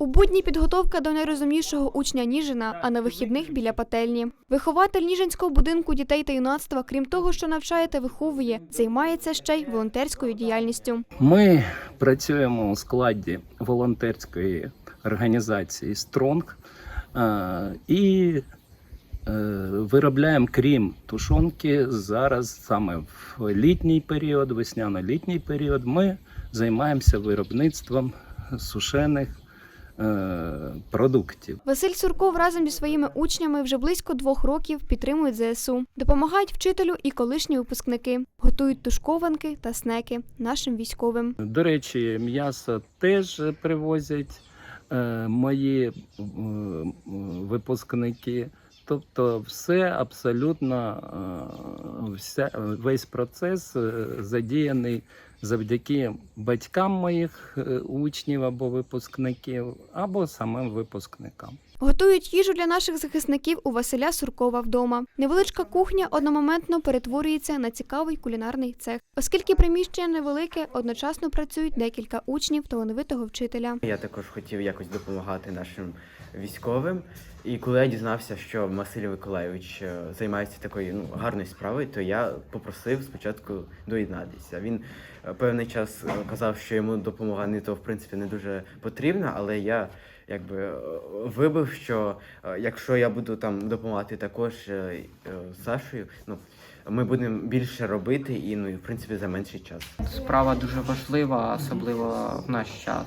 У будні підготовка до найрозумнішого учня Ніжина, а на вихідних біля пательні. Вихователь Ніжинського будинку дітей та юнацтва, крім того, що навчає та виховує, займається ще й волонтерською діяльністю. Ми працюємо у складі волонтерської організації Стронг е, і е, виробляємо, крім тушонки, зараз саме в літній період, весняно-літній період, ми займаємося виробництвом сушених продуктів. Василь Сурков разом зі своїми учнями вже близько двох років підтримують ЗСУ, допомагають вчителю і колишні випускники, готують тушкованки та снеки нашим військовим. До речі, м'ясо теж привозять е, мої е, випускники. Тобто, все абсолютно е, вся, весь процес е, задіяний завдяки батькам моїх е, учнів або випускників, або самим випускникам. Готують їжу для наших захисників у Василя Суркова вдома. Невеличка кухня одномоментно перетворюється на цікавий кулінарний цех, оскільки приміщення невелике, одночасно працюють декілька учнів талановитого вчителя. Я також хотів якось допомагати нашим військовим. І коли я дізнався, що Василь Миколайович е, займається такою ну, гарною справою, то я попросив спочатку доєднатися. Він е, певний час е, казав, що йому допомога не то в принципі не дуже потрібна, але я якби е, вибив, що е, якщо я буду там допомагати також е, Сашою, ну ми будемо більше робити і ну і в принципі за менший час. Справа дуже важлива, особливо в наш час.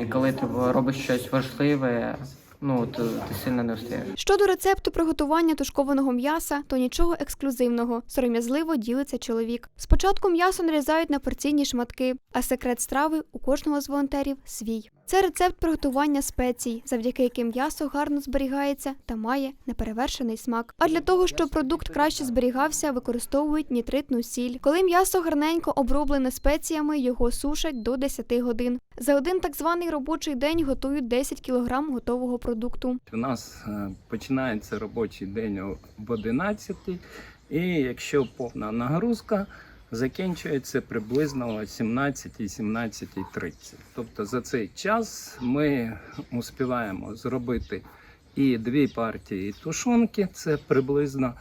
І коли ти робиш щось важливе, ну то ти сильно не встаєш. Щодо рецепту приготування тушкованого м'яса, то нічого ексклюзивного, сором'язливо ділиться чоловік. Спочатку м'ясо нарізають на порційні шматки, а секрет страви у кожного з волонтерів свій. Це рецепт приготування спецій, завдяки яким м'ясо гарно зберігається та має неперевершений смак. А для того, щоб продукт краще зберігався, використовують нітритну сіль. Коли м'ясо гарненько оброблене спеціями, його сушать до 10 годин. За один так званий робочий день готують 10 кг готового продукту. У нас е, починається робочий день о- в 11, і якщо повна нагрузка, закінчується приблизно о 17-17.30. Тобто за цей час ми успіваємо зробити і дві партії тушонки, це приблизно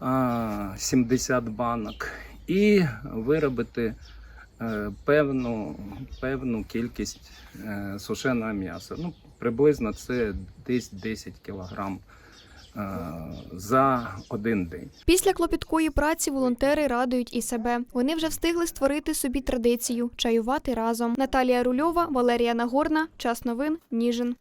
а, 70 банок, і виробити певну, певну кількість е, сушеного м'яса. Ну, приблизно це десь 10 кілограм е, за один день. Після клопіткої праці волонтери радують і себе. Вони вже встигли створити собі традицію чаювати разом. Наталія Рульова, Валерія Нагорна, Час новин, Ніжин.